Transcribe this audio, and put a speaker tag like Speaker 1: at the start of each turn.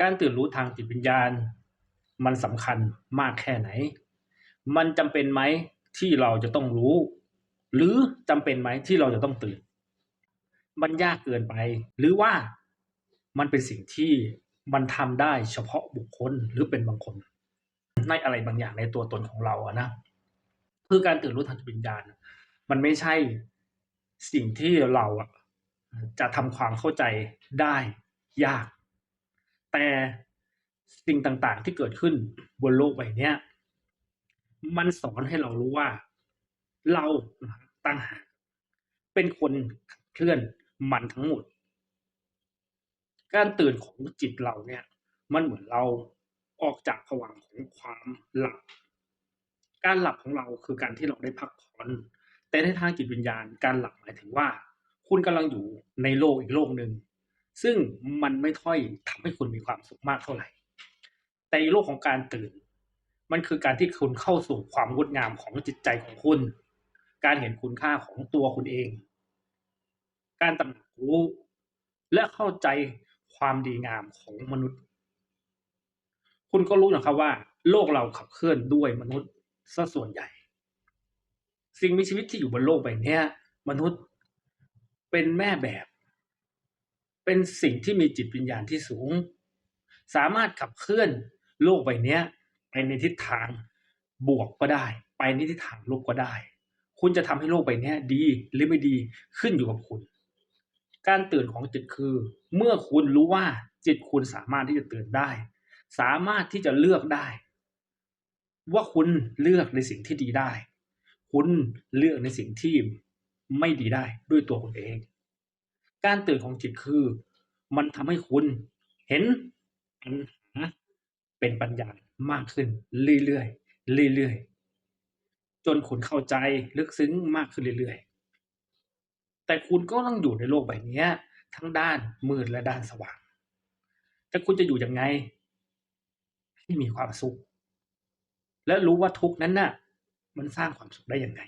Speaker 1: การตื่นรู้ทางจิตวิญญาณ มันสำคัญมากแค่ไหน มันจำเป็นไหมที่เราจะต้องรู้ หรือจำเป็นไหมที่เราจะต้องตื่น มันยากเกินไป หรือว่ามันเป็นสิ่งที่มันทำได้เฉพาะบุคคลหรือเป็นบางคน ในอะไรบางอย่างในตัวตนของเราอะนะคือการตื่นรู้ทางจิตวิญญาณ มันไม่ใช่สิ่งที่เราอะจะทำความเข้าใจได้ยาก แต่สิ่งต่างๆ ที่เกิดขึ้นบนโลกใบนี้มันสอนให้เรารู้ว่า เราตั้งหากเป็นคนขับเคลื่อนมันทั้งหมด การตื่นของจิตเราเนี่ย มันเหมือนเราออกจากภวังของความหลับ การหลับของเราคือการที่เราได้พักผ่อน แต่ในทางจิตวิญญาณการหลับหมายถึงว่า คุณกำลังอยู่ในโลกอีกโลกหนึ่ง ซึ่งมันไม่ค่อยทำให้คุณมีความสุขมากเท่าไหร่ แต่ในโลกของการตื่น มันคือการที่คุณเข้าสู่ความงดงามของจิตใจของคุณ การเห็นคุณค่าของตัวคุณเอง การตระหนักรู้และเข้าใจความดีงามของมนุษย์ คุณก็รู้นะครับว่า โลกเราขับเคลื่อนด้วยมนุษย์ซะส่วนใหญ่ สิ่งมีชีวิตที่อยู่บนโลกใบนี้มนุษย์เป็นแม่แบบ เป็นสิ่งที่มีจิตวิญญาณที่สูง สามารถขับเคลื่อนโลกใบนี้ไปในทิศทางบวกก็ได้ ไปในทิศทางลบก็ได้ คุณจะทำให้โลกใบนี้ดีหรือไม่ดีขึ้นอยู่กับคุณ การตื่นของจิตคือ เมื่อคุณรู้ว่าจิตคุณสามารถที่จะตื่นได้ สามารถที่จะเลือกได้ ว่าคุณเลือกในสิ่งที่ดีได้ คุณเลือกในสิ่งที่ไม่ดีได้ด้วยตัวคุณเอง การตื่นของจิตคือ มันทำให้คุณเห็นปัญหาเป็นปัญญามากขึ้นเรื่อยๆเรื่อยๆจนคุณเข้าใจลึกซึ้งมากขึ้นเรื่อยๆ แต่คุณก็ต้องอยู่ในโลกใบนี้ทั้งด้านมืดและด้านสว่าง แต่คุณจะอยู่ยังไง ให้มีความสุข และรู้ว่าทุกนั้นน่ะ มันสร้างความสุขได้ยังไง